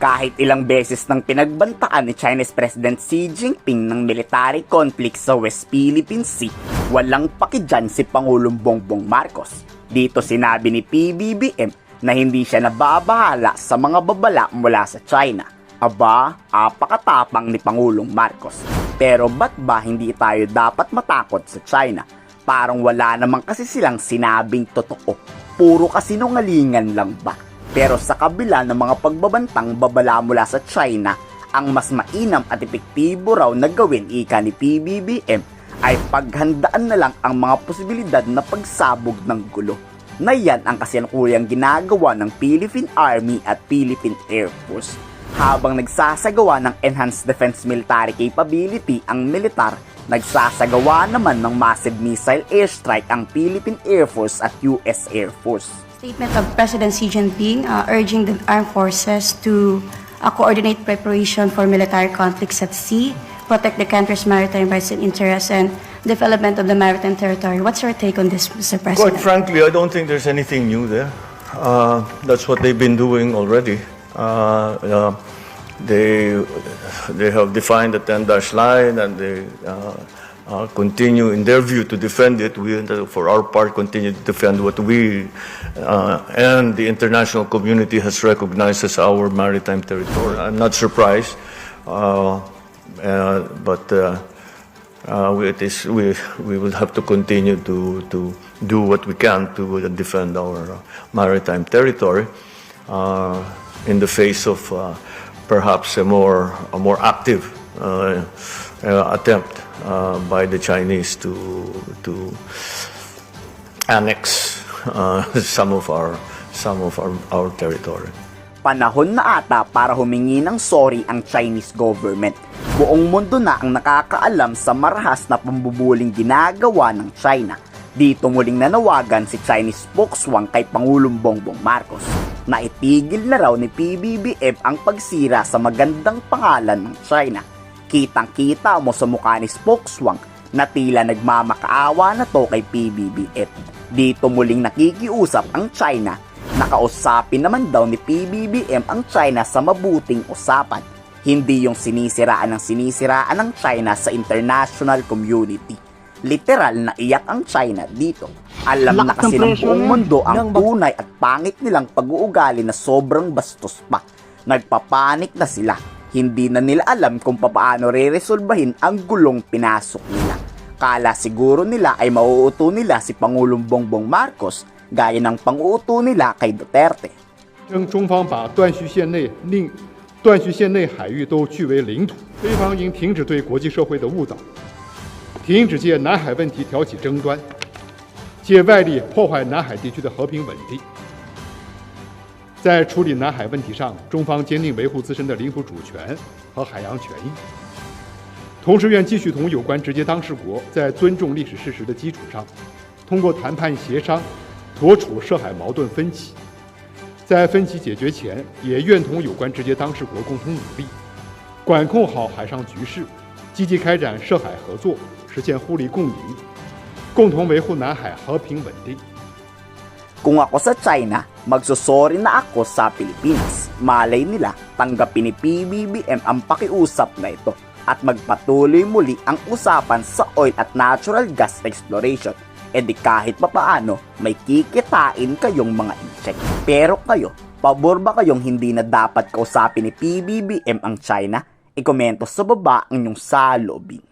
Kahit ilang beses nang pinagbantaan ni Chinese President Xi Jinping ng military conflict sa West Philippine Sea, walang pakidyan si Pangulong Bongbong Marcos. Dito sinabi ni PBBM na hindi siya nababahala sa mga babala mula sa China. Aba, apakatapang ni Pangulong Marcos. Pero ba't ba hindi tayo dapat matakot sa China? Parang wala naman kasi silang sinabing totoo. Puro kasinungalingan lang ba? Pero sa kabila ng mga pagbabantang babala mula sa China, ang mas mainam at epektibo raw na gawin ika ni PBBM ay paghandaan na lang ang mga posibilidad na pagsabog ng gulo na yan ang kasalukuyang ginagawa ng Philippine Army at Philippine Air Force. Habang nagsasagawa ng Enhanced Defense Military Capability ang militar, nagsasagawa naman ng massive missile airstrike ang Philippine Air Force at US Air Force. Statement of President Xi Jinping uh, urging the armed forces to uh, coordinate preparation for military conflicts at sea, protect the country's maritime rights and interests, and development of the maritime territory. What's your take on this, Mr. Quite President? frankly, I don't think there's anything new there. Uh, that's what they've been doing already. Uh, uh, they they have defined the 10 dash line and they uh, uh, continue, in their view, to defend it. We, for our part, continue to defend what we uh, and the international community has recognized as our maritime territory. I'm not surprised, uh, uh, but. Uh, we, we, we will have to continue to, to do what we can to defend our maritime territory in the face of perhaps a more, a more active uh, uh, attempt uh, by the Chinese to, to annex uh, some of our, some of our, our territory. Panahon na ata para humingi ng sorry ang Chinese government. Buong mundo na ang nakakaalam sa marahas na pambubuling ginagawa ng China. Dito muling nanawagan si Chinese spokesman kay Pangulong Bongbong Marcos na itigil na raw ni PBBM ang pagsira sa magandang pangalan ng China. Kitang-kita mo sa mukha ni spokesman na tila nagmamakaawa na to kay PBBM. Dito muling nakikiusap ang China Nakausapin naman daw ni PBBM ang China sa mabuting usapan, hindi yung sinisiraan ng sinisiraan ng China sa international community. Literal na iyak ang China dito. Alam na Lakas ng kasi ng presyo buong niyan. mundo ang Ilang bak- tunay at pangit nilang pag-uugali na sobrang bastos pa. Nagpapanik na sila. Hindi na nila alam kung papaano re-resolbahin ang gulong pinasok nila. Kala siguro nila ay mauuto nila si Pangulong Bongbong Marcos gaya ng panguuto nila kay Duterte. 称中方把断续线内令断续线内海域都据为领土，菲方应停止对国际社会的误导， 停止借南海问题挑起争端，借外力破坏南海地区的和平稳定。在处理南海问题上，中方坚定维护自身的领土主权和海洋权益，同时愿继续同有关直接当事国在尊重历史事实的基础上，通过谈判协商，妥处涉海矛盾分歧。在分歧解决前，也愿同有关直接当事国共同努力，管控好海上局势，积极开展涉海合作，实现互利共赢，共同维护南海和平稳定。 Kung ako sa China, magsusorry na ako sa Pilipinas. Malay nila, tanggapin ni PBBM ang pakiusap na ito at magpatuloy muli ang usapan sa oil at natural gas exploration. E di kahit papaano, may kikitain kayong mga incheck. Pero kayo, pabor ba kayong hindi na dapat kausapin ni PBBM ang China? Ikomento sa baba ang inyong salobin.